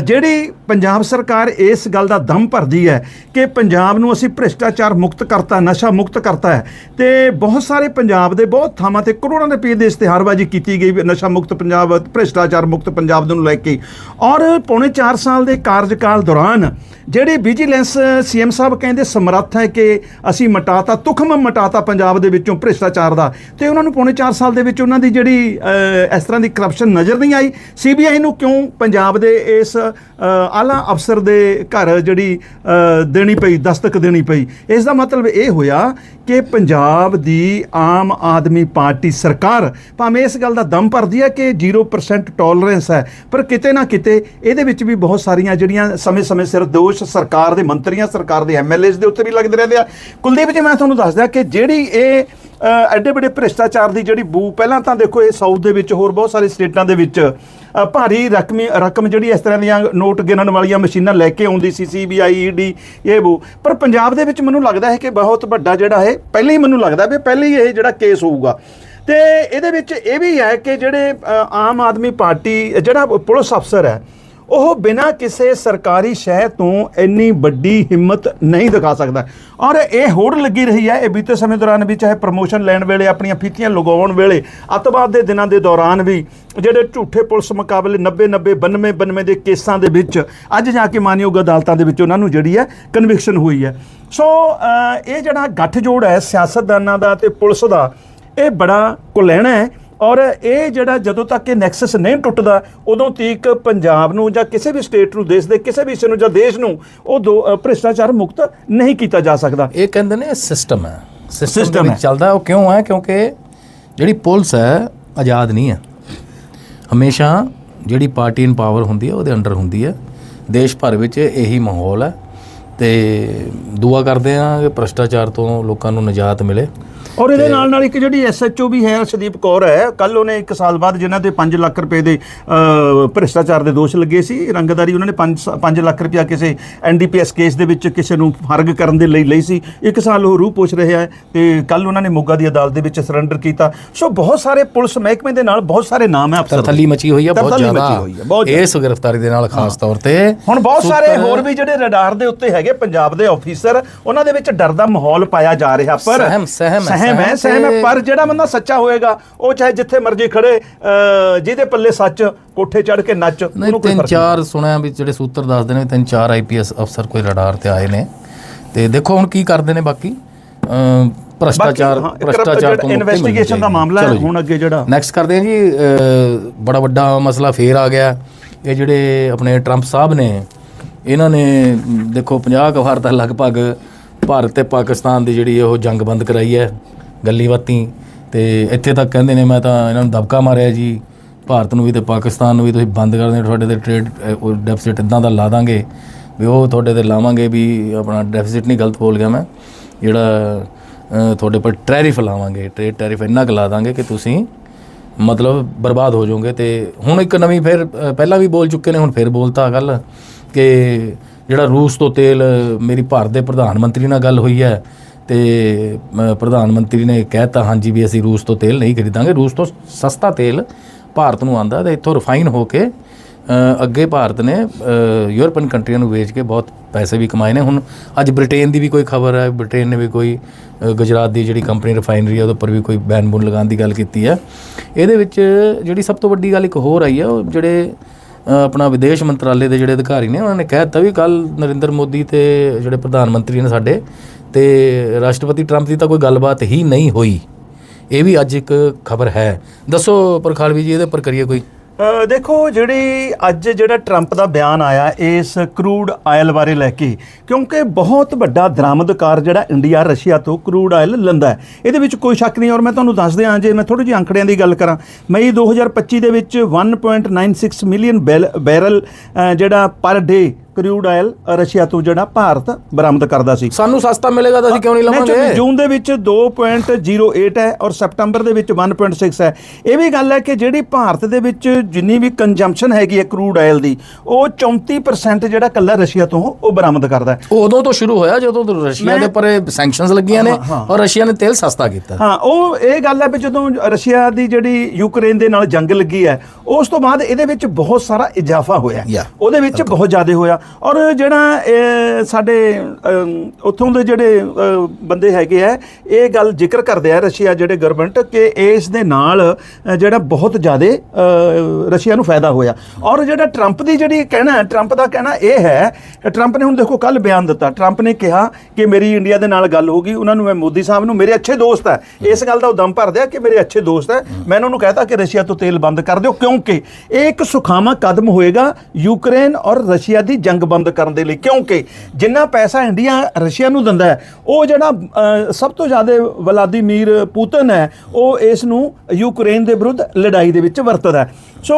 ਜਿਹੜੀ ਪੰਜਾਬ ਸਰਕਾਰ ਇਸ ਗੱਲ ਦਾ ਦਮ ਭਰਦੀ ਹੈ ਕਿ ਪੰਜਾਬ ਨੂੰ ਅਸੀਂ ਭ੍ਰਿਸ਼ਟਾਚਾਰ ਮੁਕਤ ਕਰਤਾ, ਨਸ਼ਾ ਮੁਕਤ ਕਰਤਾ ਹੈ, ਤੇ ਬਹੁਤ ਸਾਰੇ ਪੰਜਾਬ ਦੇ ਬਹੁਤ ਥਾਵਾਂ ਤੇ ਕਰੋੜਾਂ ਦੇ ਰੁਪਏ ਦੇ ਇਸ਼ਤਿਹਾਰਬਾਜ਼ੀ ਕੀਤੀ ਗਈ ਨਸ਼ਾ ਮੁਕਤ ਪੰਜਾਬ, ਭ੍ਰਿਸ਼ਟਾਚਾਰ ਮੁਕਤ ਪੰਜਾਬ ਨੂੰ ਲੈ ਕੇ। ਔਰ ਪੌਣੇ 4 ਸਾਲ ਦੇ ਕਾਰਜਕਾਲ ਦੌਰਾਨ ਜਿਹੜੇ ਵਿਜੀਲੈਂਸ ਸੀਐਮ ਸਾਹਿਬ ਕਹਿੰਦੇ ਸਮਰੱਥ ਹੈ ਕਿ ਅਸੀਂ ਮਟਾਤਾ, ਤੁਖਮ ਮਟਾਤਾ ਪੰਜਾਬ ਦੇ ਵਿੱਚੋਂ ਭ੍ਰਿਸ਼ਟਾਚਾਰ ਦਾ, ਤੇ ਉਹਨਾਂ ਨੂੰ ਪੌਣੇ 4 ਸਾਲ ਦੇ ਵਿੱਚ ਉਹਨਾਂ ਦੀ ਜਿਹੜੀ ਇਸ ਤਰ੍ਹਾਂ ਦੀ ਕਰਪਸ਼ਨ ਨਜ਼ਰ ਨਹੀਂ ਆਈ ਸੀਬੀਆਈ ਨੂੰ ਕਿਉਂ ਪੰਜਾਬ ਦੇ ਇਸ ਆਲਾ ਅਫਸਰ ਦੇ ਘਰ ਜਿਹੜੀ ਦੇਣੀ ਪਈ, ਦਸਤਕ ਦੇਣੀ ਪਈ? ਇਸ ਦਾ ਮਤਲਬ ਇਹ ਹੋਇਆ ਕਿ ਪੰਜਾਬ ਦੀ ਆਮ ਆਦਮੀ ਪਾਰਟੀ ਸਰਕਾਰ ਭਾਵੇਂ ਇਸ ਗੱਲ ਦਾ ਦਮ ਭਰਦੀ ਹੈ ਕਿ 0% ਟੋਲਰੈਂਸ ਹੈ, ਪਰ ਕਿਤੇ ਨਾ ਕਿਤੇ ਇਹਦੇ ਵਿੱਚ ਵੀ ਬਹੁਤ ਸਾਰੀਆਂ ਜਿਹੜੀਆਂ ਸਮੇਂ-ਸਮੇਂ ਸਿਰ ਦੋਸ਼ ਸਰਕਾਰ ਦੇ ਮੰਤਰੀਆਂ, ਸਰਕਾਰ ਦੇ ਐਮਐਲਏਜ਼ ਦੇ ਉੱਤੇ ਵੀ ਲੱਗਦੇ ਰਹਿੰਦੇ ਆ। ਕੁਲਦੀਪ ਜੀ, ਮੈਂ ਤੁਹਾਨੂੰ ਦੱਸਦਾ ਕਿ ਜਿਹੜੀ ਇਹ ਐਡੇ ਵੱਡੇ ਭ੍ਰਿਸ਼ਟਾਚਾਰ ਦੀ ਜਿਹੜੀ ਬੂ, ਪਹਿਲਾਂ ਤਾਂ ਦੇਖੋ ਇਹ ਸਾਊਥ ਦੇ ਵਿੱਚ ਹੋਰ ਬਹੁਤ ਸਾਰੇ ਸਟੇਟਾਂ ਦੇ ਵਿੱਚ ਭਾਰੀ ਰਕਮੀ, ਰਕਮ ਜਿਹੜੀ ਇਸ ਤਰ੍ਹਾਂ ਦੀਆਂ ਨੋਟ ਗਿਣਨ ਵਾਲੀਆਂ ਮਸ਼ੀਨਾਂ ਲੈ ਕੇ ਆਉਂਦੀ ਸੀ ਸੀਬੀਆਈ ਈਡੀ ਇਹ ਉਹ ਪਰ ਪੰਜਾਬ ਦੇ ਵਿੱਚ ਮੈਨੂੰ ਲੱਗਦਾ ਹੈ ਕਿ ਬਹੁਤ ਵੱਡਾ ਜਿਹੜਾ ਹੈ ਪਹਿਲਾਂ ਹੀ ਮੈਨੂੰ ਲੱਗਦਾ ਵੀ ਪਹਿਲਾਂ ਹੀ ਇਹ ਜਿਹੜਾ ਕੇਸ ਹੋਊਗਾ। ਤੇ ਇਹਦੇ ਵਿੱਚ ਇਹ ਵੀ ਹੈ ਕਿ ਜਿਹੜੇ ਆਮ ਆਦਮੀ ਪਾਰਟੀ, ਜਿਹੜਾ ਪੁਲਿਸ ਅਫਸਰ ਹੈ ਉਹ ਬਿਨਾਂ ਕਿਸੇ ਸਰਕਾਰੀ ਸ਼ਹਿ ਤੋਂ ਇੰਨੀ ਵੱਡੀ ਹਿੰਮਤ ਨਹੀਂ ਦਿਖਾ ਸਕਦਾ। ਔਰ ਇਹ ਹੋੜ ਲੱਗੀ ਰਹੀ ਹੈ, ਇਹ ਬੀਤੇ ਸਮੇਂ ਦੌਰਾਨ ਵੀ ਚਾਹੇ ਪ੍ਰਮੋਸ਼ਨ ਲੈਣ ਵੇਲੇ ਆਪਣੀਆਂ ਫੀਤੀਆਂ ਲਗਾਉਣ ਵੇਲੇ, ਅੱਤਵਾਦ ਦੇ ਦਿਨਾਂ ਦੇ ਦੌਰਾਨ ਵੀ ਜਿਹੜੇ ਝੂਠੇ ਪੁਲਿਸ ਮੁਕਾਬਲੇ 90 90 92 92 ਦੇ ਕੇਸਾਂ ਦੇ ਵਿੱਚ, ਅੱਜ ਜਾ ਕੇ ਮਾਨਯੋਗ ਅਦਾਲਤਾਂ ਦੇ ਵਿੱਚ ਉਹਨਾਂ ਨੂੰ ਜਿਹੜੀ ਹੈ ਕਨਵਿਕਸ਼ਨ ਹੋਈ ਹੈ। ਸੋ ਇਹ ਜਿਹੜਾ ਗੱਠਜੋੜ ਹੈ ਸਿਆਸਤਦਾਨਾਂ ਦਾ ਤੇ ਪੁਲਿਸ ਦਾ, ਇਹ ਬੜਾ ਕੁਲਹਿਣਾ ਹੈ। ਔਰ ਇਹ ਜਿਹੜਾ ਜਦੋਂ ਤੱਕ ਇਹ ਨੈਕਸਸ ਨਹੀਂ ਟੁੱਟਦਾ ਉਦੋਂ ਤੀਕ ਪੰਜਾਬ ਨੂੰ ਜਾਂ ਕਿਸੇ ਵੀ ਸਟੇਟ ਨੂੰ ਦੇਸ਼ ਦੇ ਕਿਸੇ ਵੀ ਹਿੱਸੇ ਨੂੰ ਜਾਂ ਦੇਸ਼ ਨੂੰ ਉਹ ਦੋ ਭ੍ਰਿਸ਼ਟਾਚਾਰ ਮੁਕਤ ਨਹੀਂ ਕੀਤਾ ਜਾ ਸਕਦਾ। ਇਹ ਕਹਿੰਦੇ ਨੇ ਸਿਸਟਮ ਹੈ। ਸਿਸਟਮ ਹੈ। ਵਿੱਚ ਚੱਲਦਾ ਉਹ ਕਿਉਂ ਹੈ? ਕਿਉਂਕਿ ਜਿਹੜੀ ਪੁਲਿਸ ਹੈ ਆਜ਼ਾਦ ਨਹੀਂ ਹੈ। ਹਮੇਸ਼ਾ ਜਿਹੜੀ ਪਾਰਟੀ ਇਨ ਪਾਵਰ ਹੁੰਦੀ ਹੈ ਉਹਦੇ ਅੰਡਰ ਹੁੰਦੀ ਹੈ। ਦੇਸ਼ ਭਰ ਵਿੱਚ ਇਹੀ ਮਾਹੌਲ ਹੈ। ਤੇ ਦੁਆ ਕਰਦੇ ਆ ਕਿ ਭ੍ਰਸ਼ਟਾਚਾਰ ਤੋਂ ਲੋਕਾਂ ਨੂੰ ਨਿਜਾਤ ਮਿਲੇ। ਔਰ ਇਹਦੇ ਨਾਲ ਨਾਲ ਇੱਕ ਜਿਹੜੀ ਐਸਐਚਓ ਵੀ ਹੈ ਅਰਸ਼ਦੀਪ ਕੌਰ ਹੈ ਕੱਲ ਉਹਨੇ 1 ਸਾਲ ਬਾਅਦ ਜਿਨ੍ਹਾਂ ਤੇ 5 ਲੱਖ ਰੁਪਏ ਦੇ ਭ੍ਰਿਸ਼ਟਾਚਾਰ ਦੇ ਦੋਸ਼ ਲੱਗੇ ਸੀ ਰੰਗਦਾਰੀ ਉਹਨਾਂ ਨੇ 5 5 ਲੱਖ ਰੁਪਇਆ ਕਿਸੇ ਐਨਡੀਪੀਐਸ ਕੇਸ ਦੇ ਵਿੱਚ ਕਿਸੇ ਨੂੰ ਫਰਗ ਕਰਨ ਦੇ ਲਈ ਲਈ ਸੀ। 1 ਸਾਲ ਉਹ ਰੂਹ ਪੁੱਛ ਰਿਹਾ ਹੈ ਤੇ ਕੱਲ ਉਹਨਾਂ ਨੇ ਮੋਗਾ ਦੀ ਅਦਾਲਤ ਦੇ ਵਿੱਚ ਸਰੈਂਡਰ ਕੀਤਾ। ਸੋ ਬਹੁਤ ਸਾਰੇ ਪੁਲਿਸ ਮਹਿਕਮੇ ਦੇ ਨਾਲ ਬਹੁਤ ਸਾਰੇ ਨਾਮ ਹੈ ਅਫਸਰ ਤਰਥੱਲੀ ਮਚੀ ਹੋਈ ਹੈ ਬਹੁਤ ਜ਼ਿਆਦਾ। ਮਚੀ ਹੋਈ ਹੈ, ਬਹੁਤ ਜ਼ਿਆਦਾ। ਇਸ ਗ੍ਰਿਫਤਾਰੀ ਦੇ ਨਾਲ ਖਾਸ ਤੌਰ ਤੇ ਹੁਣ ਬਹੁਤ ਸਾਰੇ ਹੋਰ ਵੀ ਜਿਹੜੇ ਰਡਾਰ ਦੇ ਉੱਤੇ ਹੈਗੇ ਪੰਜਾਬ ਦੇ ਆਫੀਸਰ ਉਹਨਾਂ ਦੇ ਵਿੱਚ ਡਰ ਦਾ ਮਾਹੌਲ ਪਾਇਆ ਜਾ ਰਿਹਾ ਪਰ ਸਹਿਮ- ਸਹਿਮ ਸਹਿਮ ਹੈ ਸਹਿਮ ਹੈ ਪਰ ਜਿਹੜਾ ਬੰਦਾ ਸੱਚਾ ਹੋਏਗਾ ਉਹ ਚਾਹੇ ਜਿੱਥੇ ਮਰਜ਼ੀ ਖੜੇ ਜਿਹਦੇ ਪੱਲੇ ਸੱਚ ਕੋਠੇ ਚੜ ਕੇ ਨੱਚ ਉਹਨੂੰ ਕੋਈ ਤਿੰਨ ਚਾਰ ਸੁਣਿਆ ਵੀ ਜਿਹੜੇ ਸੂਤਰ ਦੱਸਦੇ ਨੇ ਤਿੰਨ ਚਾਰ ਆਈਪੀਐਸ ਅਫਸਰ ਕੋਈ ਰਡਾਰ ਤੇ ਆਏ ਨੇ। ਤੇ ਦੇਖੋ ਹੁਣ ਕੀ ਕਰਦੇ ਨੇ ਬਾਕੀ। ਭ੍ਰਸ਼ਟਾਚਾਰ ਭ੍ਰਸ਼ਟਾਚਾਰ ਤੋਂ investigation ਦਾ। ਮਾਮਲਾ ਹੈ। ਹੁਣ ਅੱਗੇ ਜਿਹੜਾ- ਨੈਕਸਟ ਕਰਦੇ ਹਾਂ ਜੀ ਬੜਾ ਵੱਡਾ ਮਸਲਾ ਫੇਰ ਆ ਗਿਆ। ਇਹ ਜਿਹੜੇ ਆਪਣੇ ਟਰੰਪ ਸਾਹਿਬ ਨੇ ਇਹਨਾਂ ਨੇ ਦੇਖੋ 50 ਕੁ ਵਾਰ ਤਾਂ ਲਗਭਗ ਭਾਰਤ ਤੇ ਪਾਕਿਸਤਾਨ ਦੀ ਜਿਹੜੀ ਉਹ ਜੰਗ ਬੰਦ ਕਰਾਈ ਹੈ। ਗੱਲੀ ਬਾਤੀ ਤੇ ਇੱਥੇ ਤੱਕ ਕਹਿੰਦੇ ਨੇ, ਮੈਂ ਤਾਂ ਇਹਨਾਂ ਨੂੰ ਦਬਕਾ ਮਾਰਿਆ ਜੀ। ਭਾਰਤ ਨੂੰ ਵੀ ਤੇ ਪਾਕਿਸਤਾਨ ਨੂੰ ਵੀ ਤੁਸੀਂ ਬੰਦ ਕਰ ਦਿਓ ਤੁਹਾਡੇ ਤੇ ਟ੍ਰੇਡ ਡੈਫਿਸਿਟ ਇਦਾਂ ਦਾ ਲਾ ਦਾਂਗੇ। ਵੀ ਉਹ ਤੁਹਾਡੇ ਤੇ ਲਾਵਾਂਗੇ ਵੀ ਆਪਣਾ ਡੈਫਿਸਿਟ ਨਹੀਂ ਗਲਤ ਬੋਲ ਗਿਆ ਮੈਂ। ਜਿਹੜਾ ਤੁਹਾਡੇ ਪਰ ਟੈਰਿਫ ਲਾਵਾਂਗੇ ਟ੍ਰੇਡ ਟੈਰਿਫ ਇੰਨਾ ਕੁ ਲਾ ਦਾਂਗੇ ਕਿ ਤੁਸੀਂ ਮਤਲਬ ਬਰਬਾਦ ਹੋ ਜਾਓਗੇ। ਤੇ ਹੁਣ ਇੱਕ ਨਵੀਂ ਫਿਰ ਪਹਿਲਾਂ ਵੀ ਬੋਲ ਚੁੱਕੇ ਨੇ, ਹੁਣ ਫਿਰ ਬੋਲਤਾ ਗੱਲ ਕਿ ਜਿਹੜਾ ਰੂਸ ਤੋਂ ਤੇਲ, ਮੇਰੀ ਭਾਰਤ ਦੇ ਪ੍ਰਧਾਨ ਮੰਤਰੀ ਨਾਲ ਗੱਲ ਹੋਈ ਹੈ। ਤੇ ਪ੍ਰਧਾਨ ਮੰਤਰੀ ਨੇ ਕਹਿਤਾ, ਹਾਂਜੀ ਵੀ ਅਸੀਂ ਰੂਸ ਤੋਂ ਤੇਲ ਨਹੀਂ ਖਰੀਦਾਂਗੇ, ਰੂਸ ਤੋਂ ਸਸਤਾ ਤੇਲ ਭਾਰਤ ਨੂੰ ਆਂਦਾ ਤੇ ਇੱਥੋਂ ਰਿਫਾਈਨ ਹੋ ਕੇ ਅੱਗੇ ਭਾਰਤ ਨੇ ਯੂਰਪੀਅਨ ਕੰਟਰੀਆਂ ਨੂੰ ਵੇਚ ਕੇ ਬਹੁਤ ਪੈਸੇ ਵੀ ਕਮਾਏ ਨੇ। ਹੁਣ ਅੱਜ ਬ੍ਰਿਟੇਨ ਦੀ ਵੀ ਕੋਈ ਖਬਰ ਹੈ, ਬ੍ਰਿਟੇਨ ਨੇ ਵੀ ਕੋਈ ਗੁਜਰਾਤ ਦੀ ਜਿਹੜੀ ਕੰਪਨੀ ਰਿਫਾਈਨਰੀ ਹੈ, ਉਹਦੇ ਉੱਪਰ ਵੀ ਕੋਈ ਬੈਨ ਬੂਨ ਲਗਾਉਣ ਦੀ ਗੱਲ ਕੀਤੀ ਹੈ। ਇਹਦੇ ਵਿੱਚ ਜਿਹੜੀ ਸਭ ਤੋਂ ਵੱਡੀ ਗੱਲ ਇੱਕ ਹੋਰ ਆਈ ਹੈ, ਉਹ ਜਿਹੜੇ ਆਪਣਾ ਵਿਦੇਸ਼ ਮੰਤਰਾਲੇ ਦੇ ਜਿਹੜੇ ਅਧਿਕਾਰੀ ਨੇ, ਉਹਨਾਂ ਨੇ ਕਹਿ ਦਿੱਤਾ ਵੀ ਕੱਲ ਨਰਿੰਦਰ ਮੋਦੀ ਤੇ ਜਿਹੜੇ ਪ੍ਰਧਾਨ ਮੰਤਰੀ ਨੇ ਸਾਡੇ ਤੇ ਰਾਸ਼ਟਰਪਤੀ ਟਰੰਪ ਦੀ ਤਾਂ ਕੋਈ ਗੱਲਬਾਤ ਹੀ ਨਹੀਂ ਹੋਈ। ਇਹ ਵੀ ਅੱਜ ਇੱਕ ਖਬਰ ਹੈ। ਦੱਸੋ ਪ੍ਰਖਾਲਵੀ ਜੀ, ਇਹਦੇ ਉੱਪਰ ਕਰੀਏ ਕੋਈ। ਦੇਖੋ ਜਿਹੜੀ ਅੱਜ ਜਿਹੜਾ ਟਰੰਪ ਦਾ ਬਿਆਨ ਆਇਆ, ਇਸ ਕਰੂਡ ਆਇਲ ਬਾਰੇ ਲੈ ਕੇ, ਕਿਉਂਕਿ ਬਹੁਤ ਵੱਡਾ ਦਰਾਮਦਕਾਰ ਜਿਹੜਾ ਇੰਡੀਆ, ਰਸ਼ੀਆ ਤੋਂ ਕਰੂਡ ਆਇਲ ਲੈਂਦਾ ਇਹਦੇ ਵਿੱਚ ਕੋਈ ਸ਼ੱਕ ਨਹੀਂ, ਔਰ ਮੈਂ ਤੁਹਾਨੂੰ ਦੱਸ ਦਿਆਂ ਜੇ ਮੈਂ ਥੋੜੀ ਜਿਹੀ ਅੰਕੜਿਆਂ ਦੀ ਗੱਲ ਕਰਾਂ। ਮਈ 2025 ਦੇ ਵਿੱਚ 1.96 ਮਿਲੀਅਨ ਬੈਰਲ ਜਿਹੜਾ ਪਰ ਡੇ ਕਰੂਡ ਆਇਲ ਰਸ਼ੀਆ ਤੋਂ ਜਿਹੜਾ ਭਾਰਤ ਬਰਾਮਦ ਕਰਦਾ ਸੀ। ਸਾਨੂੰ ਸਸਤਾ ਮਿਲੇਗਾ ਤਾਂ ਅਸੀਂ ਕਿਉਂ ਨਹੀਂ ਲਵਾਂਗੇ? ਜੂਨ ਦੇ ਵਿੱਚ 2.08 ਹੈ ਔਰ ਸਪਟੰਬਰ ਦੇ ਵਿੱਚ 1.6 ਹੈ। ਇਹ ਵੀ ਗੱਲ ਹੈ ਕਿ ਜਿਹੜੀ ਭਾਰਤ ਦੇ ਵਿੱਚ ਜਿੰਨੀ ਵੀ ਕੰਜੰਪਸ਼ਨ ਹੈਗੀ ਹੈ ਕਰੂਡ ਆਇਲ ਦੀ ਉਹ 34% ਜਿਹੜਾ ਕੱਲਾ ਰਸ਼ੀਆ ਤੋਂ ਉਹ ਬਰਾਮਦ ਕਰਦਾ ਹੈ। ਉਦੋਂ ਤੋਂ ਸ਼ੁਰੂ ਹੋਇਆ ਜਦੋਂ ਤੋਂ ਰਸ਼ੀਆ ਦੇ ਉੱਪਰ ਸੈਂਕਸ਼ਨਸ ਲੱਗੀਆਂ ਨੇ। ਔਰ ਰਸ਼ੀਆ ਨੇ ਤੇਲ ਸਸਤਾ ਕੀਤਾ। ਹਾਂ ਉਹ ਇਹ ਗੱਲ ਹੈ ਵੀ ਜਦੋਂ ਰਸ਼ੀਆ ਦੀ ਜਿਹੜੀ ਯੂਕਰੇਨ ਦੇ ਨਾਲ ਜੰਗ ਲੱਗੀ ਹੈ ਉਸ ਤੋਂ ਬਾਅਦ ਇਹਦੇ ਵਿੱਚ ਬਹੁਤ ਸਾਰਾ ਇਜ਼ਾਫਾ ਹੋਇਆ ਉਹਦੇ ਵਿੱਚ ਬਹੁਤ ਜ਼ਿਆਦਾ ਹੋਇਆ। ਔਰ ਜਿਹੜਾ ਸਾਡੇ ਉੱਥੋਂ ਦੇ ਜਿਹੜੇ ਬੰਦੇ ਹੈਗੇ ਆ, ਇਹ ਗੱਲ ਜ਼ਿਕਰ ਕਰਦੇ ਆ ਰਸ਼ੀਆ ਜਿਹੜੇ ਗਵਰਨਮੈਂਟ ਕਿ ਇਸ ਦੇ ਨਾਲ ਜਿਹੜਾ ਬਹੁਤ ਜ਼ਿਆਦਾ ਰਸ਼ੀਆ ਨੂੰ ਫਾਇਦਾ ਹੋਇਆ। ਔਰ ਜਿਹੜਾ ਟਰੰਪ ਦੀ ਜਿਹੜੀ ਕਹਿਣਾ ਟਰੰਪ ਦਾ ਕਹਿਣਾ ਇਹ ਹੈ ਟਰੰਪ ਨੇ ਹੁਣ ਦੇਖੋ ਕੱਲ ਬਿਆਨ ਦਿੱਤਾ। ਟਰੰਪ ਨੇ ਕਿਹਾ ਕਿ ਮੇਰੀ ਇੰਡੀਆ ਦੇ ਨਾਲ ਗੱਲ ਹੋ ਗਈ, ਉਹਨਾਂ ਨੂੰ ਮੈਂ ਮੋਦੀ ਸਾਹਿਬ ਨੂੰ, ਮੇਰੇ ਅੱਛੇ ਦੋਸਤ ਹੈ ਇਸ ਗੱਲ ਦਾ ਉਹ ਦਮ ਭਰਦੇ ਆ ਕਿ ਮੇਰੇ ਅੱਛੇ ਦੋਸਤ ਹੈ ਮੈਂ ਉਹਨਾਂ ਨੂੰ ਕਹਤਾ ਕਿ ਰਸ਼ੀਆ ਤੋਂ ਤੇਲ ਬੰਦ ਕਰ ਦਿਓ, ਕਿਉਂਕਿ ਇਹ ਇੱਕ ਸੁਖਾਵਾਂ ਕਦਮ ਹੋਏਗਾ ਯੂਕਰੇਨ ਔਰ ਰਸ਼ੀਆ ਦੀ ਜੰਗ ਬੰਦ ਕਰਨ ਦੇ ਲਈ, ਕਿਉਂਕਿ ਜਿੰਨਾ ਪੈਸਾ ਇੰਡੀਆ ਰਸ਼ੀਆ ਨੂੰ ਦਿੰਦਾ ਹੈ, ਉਹ ਜਿਹੜਾ ਸਭ ਤੋਂ ਜ਼ਿਆਦਾ ਵਲਾਦੀਮੀਰ ਪੁਤਨ ਹੈ, ਉਹ ਇਸ ਨੂੰ ਯੂਕਰੇਨ ਦੇ ਵਿਰੁੱਧ ਲੜਾਈ ਦੇ ਵਿੱਚ ਵਰਤਦਾ ਹੈ। ਸੋ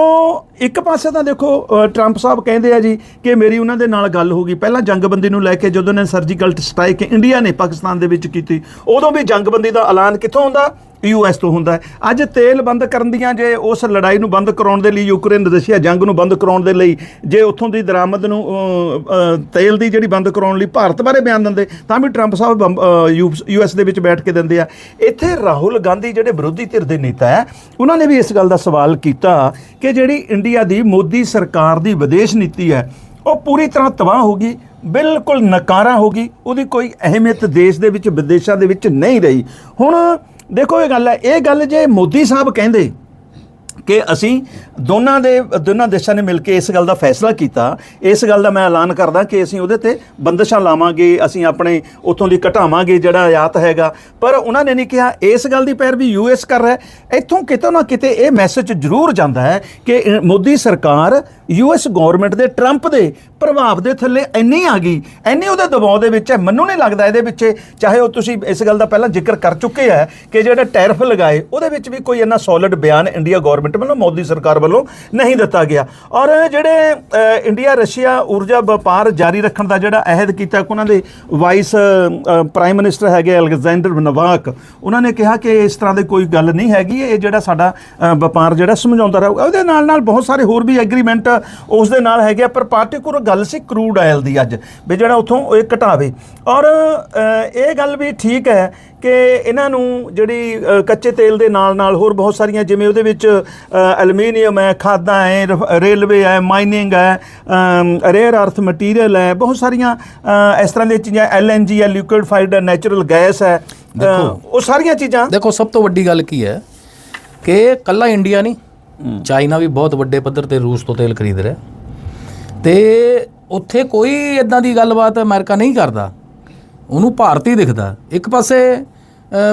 ਇੱਕ ਪਾਸੇ ਤਾਂ ਦੇਖੋ ਟਰੰਪ ਸਾਹਿਬ ਕਹਿੰਦੇ ਆ ਜੀ ਕਿ ਮੇਰੀ ਉਹਨਾਂ ਦੇ ਨਾਲ ਗੱਲ ਹੋ ਗਈ। ਪਹਿਲਾਂ ਜੰਗਬੰਦੀ ਨੂੰ ਲੈ ਕੇ ਜਦੋਂ ਨੇ ਸਰਜੀਕਲ ਸਟ੍ਰਾਈਕ ਇੰਡੀਆ ਨੇ ਪਾਕਿਸਤਾਨ ਦੇ ਵਿੱਚ ਕੀਤੀ, ਉਦੋਂ ਵੀ ਜੰਗਬੰਦੀ ਦਾ ਐਲਾਨ ਕਿੱਥੋਂ ਹੁੰਦਾ? ਯੂਐਸ ਤੋਂ ਹੁੰਦਾ ਅੱਜ ਤੇਲ ਬੰਦ ਕਰਨ ਦੀਆਂ ਜੇ ਉਸ ਲੜਾਈ ਨੂੰ ਬੰਦ ਕਰਾਉਣ ਦੇ ਲਈ ਯੂਕਰੇਨ ਰਸ਼ੀਆ ਜੰਗ ਨੂੰ ਬੰਦ ਕਰਾਉਣ ਦੇ ਲਈ ਜੇ ਉੱਥੋਂ ਦੀ ਦਰਾਮਦ ਨੂੰ ਤੇਲ ਦੀ ਜਿਹੜੀ ਬੰਦ ਕਰਾਉਣ ਲਈ ਭਾਰਤ ਬਾਰੇ ਬਿਆਨ ਦਿੰਦੇ, ਤਾਂ ਵੀ ਟਰੰਪ ਸਾਹਿਬ ਯੂਐਸ ਦੇ ਵਿੱਚ ਬੈਠ ਕੇ ਦਿੰਦੇ ਆ। ਇੱਥੇ ਰਾਹੁਲ ਗਾਂਧੀ ਜਿਹੜੇ ਵਿਰੋਧੀ ਧਿਰ ਦੇ ਨੇਤਾ ਹੈ, ਉਹਨਾਂ ਨੇ ਵੀ ਇਸ ਗੱਲ ਦਾ ਸਵਾਲ ਕੀਤਾ ਕਿ ਜਿਹੜੀ ਇੰਡੀਆ ਦੀ ਮੋਦੀ ਸਰਕਾਰ ਦੀ ਵਿਦੇਸ਼ ਨੀਤੀ ਹੈ, ਉਹ ਪੂਰੀ ਤਰ੍ਹਾਂ ਤਬਾਹ ਹੋ ਗਈ, ਬਿਲਕੁਲ ਨਕਾਰਾ ਹੋ ਗਈ, ਉਹਦੀ ਕੋਈ ਅਹਿਮੀਅਤ ਦੇਸ਼ ਦੇ ਵਿੱਚ, ਵਿਦੇਸ਼ਾਂ ਦੇ ਵਿੱਚ ਨਹੀਂ ਰਹੀ। ਹੁਣ ਦੇਖੋ ਇਹ ਗੱਲ ਹੈ, ਇਹ ਗੱਲ ਜੇ ਮੋਦੀ ਸਾਹਿਬ ਕਹਿੰਦੇ ਕਿ ਅਸੀਂ ਦੋਨਾਂ ਦੇ, ਦੋਨਾਂ ਦੇਸ਼ਾਂ ਨੇ ਮਿਲ ਕੇ ਇਸ ਗੱਲ ਦਾ ਫੈਸਲਾ ਕੀਤਾ। ਇਸ ਗੱਲ ਦਾ ਮੈਂ ਐਲਾਨ ਕਰਦਾ ਕਿ ਅਸੀਂ ਉਹਦੇ ਤੇ ਬੰਦਸ਼ਾਂ ਲਾਵਾਂਗੇ, ਅਸੀਂ ਆਪਣੇ ਉੱਥੋਂ ਦੀ ਘਟਾਵਾਂਗੇ ਜਿਹੜਾ ਆਯਾਤ ਹੈਗਾ। ਪਰ ਉਹਨਾਂ ਨੇ ਨਹੀਂ ਕਿਹਾ, ਇਸ ਗੱਲ ਦੀ ਪੈਰਵੀ ਯੂਐਸ ਕਰ ਰਿਹਾ ਇੱਥੋਂ ਕਿਤੇ ਨਾ ਕਿਤੇ ਇਹ ਮੈਸੇਜ ਜ਼ਰੂਰ ਜਾਂਦਾ ਹੈ ਕਿ ਮੋਦੀ ਸਰਕਾਰ ਯੂਐਸ ਗਵਰਨਮੈਂਟ ਦੇ ਟਰੰਪ ਦੇ ਪ੍ਰਭਾਵ ਦੇ ਥੱਲੇ ਇੰਨੀ ਆ ਗਈ, ਇੰਨੀ ਉਹਦੇ ਦਬਾਅ ਦੇ ਵਿੱਚ ਹੈ। ਮੈਨੂੰ ਨਹੀਂ ਲੱਗਦਾ ਇਹਦੇ ਵਿੱਚ, ਚਾਹੇ ਉਹ ਤੁਸੀਂ ਇਸ ਗੱਲ ਦਾ ਪਹਿਲਾਂ ਜ਼ਿਕਰ ਕਰ ਚੁੱਕੇ ਆ ਕਿ ਜਿਹੜਾ ਟੈਰਫ ਲਗਾਏ, ਉਹਦੇ ਵਿੱਚ ਵੀ ਕੋਈ ਇੰਨਾ ਸੋਲਿਡ ਬਿਆਨ ਇੰਡੀਆ ਗਵਰਨਮੈਂਟ ਵੱਲੋਂ ਮੋਦੀ ਸਰਕਾਰ ਵੱਲੋਂ ਨਹੀਂ ਦਿੱਤਾ ਗਿਆ। ਔਰ ਜਿਹੜੇ ਇੰਡੀਆ ਰਸ਼ੀਆ ਊਰਜਾ ਵਪਾਰ ਜਾਰੀ ਰੱਖਣ ਦਾ ਜਿਹੜਾ ਅਹਿਦ ਕੀਤਾ ਉਹਨਾਂ ਦੇ ਵਾਈਸ ਪ੍ਰਾਈਮ ਮਿਨਿਸਟਰ ਹੈਗੇ ਅਲੈਗਜ਼ੈਂਡਰ ਨਵਾਕ ਉਹਨਾਂ ਨੇ ਕਿਹਾ ਕਿ ਇਸ ਤਰ੍ਹਾਂ ਦੀ ਕੋਈ ਗੱਲ ਨਹੀਂ ਹੈਗੀ। ਇਹ ਜਿਹੜਾ ਸਾਡਾ ਵਪਾਰ ਜਿਹੜਾ ਸਮਝਾਉਂਦਾ ਰਹੂਗਾ ਉਹਦੇ ਨਾਲ ਨਾਲ ਬਹੁਤ ਸਾਰੇ ਹੋਰ ਵੀ ਐਗਰੀਮੈਂਟ ਉਸ ਦੇ ਨਾਲ ਹੈਗੇ ਆ, ਪਰ ਪਾਰਟਿਕੂਲਰ ਗੱਲ ਸੀ ਕਰੂਡ ਆਇਲ ਦੀ ਅੱਜ ਵੀ ਜਿਹੜਾ ਉਥੋਂ ਇਹ ਘਟਾਵੇ। ਔਰ ਇਹ ਗੱਲ ਵੀ ਠੀਕ ਹੈ ਕਿ ਇਹਨਾਂ ਨੂੰ ਜਿਹੜੀ ਕੱਚੇ ਤੇਲ ਦੇ ਨਾਲ ਨਾਲ ਹੋਰ ਬਹੁਤ ਸਾਰੀਆਂ ਜਿਵੇਂ ਉਹਦੇ ਵਿੱਚ ਐਲੂਮੀਨੀਅਮ ਹੈ ਖਾਦਾਂ ਹੈ ਰੇਲਵੇ ਹੈ ਮਾਈਨਿੰਗ ਹੈ ਰੇਅਰ ਅਰਥ ਮਟੀਰੀਅਲ ਹੈ ਬਹੁਤ ਸਾਰੀਆਂ ਇਸ ਤਰ੍ਹਾਂ ਦੀਆਂ ਚੀਜ਼ਾਂ ਐਲਐਨਜੀ ਹੈ ਲਿਕੁਇਡਫਾਈਡ ਨੈਚੁਰਲ ਗੈਸ ਹੈ। ਉਹ ਸਾਰੀਆਂ ਚੀਜ਼ਾਂ। ਦੇਖੋ ਸਭ ਤੋਂ ਵੱਡੀ ਗੱਲ ਕੀ ਹੈ ਕਿ ਕੱਲਾ ਇੰਡੀਆ ਨਹੀਂ ਚਾਈਨਾ ਵੀ ਬਹੁਤ ਵੱਡੇ ਪੱਧਰ ਤੇ ਰੂਸ ਤੋਂ ਤੇਲ ਖਰੀਦ ਰਿਹਾ। ਤੇ ਉੱਥੇ ਕੋਈ ਇਦਾਂ ਦੀ ਗੱਲਬਾਤ ਅਮਰੀਕਾ ਨਹੀਂ ਕਰਦਾ। ਉਹਨੂੰ ਭਾਰਤ ਦਿਖਦਾ। ਇੱਕ ਪਾਸੇ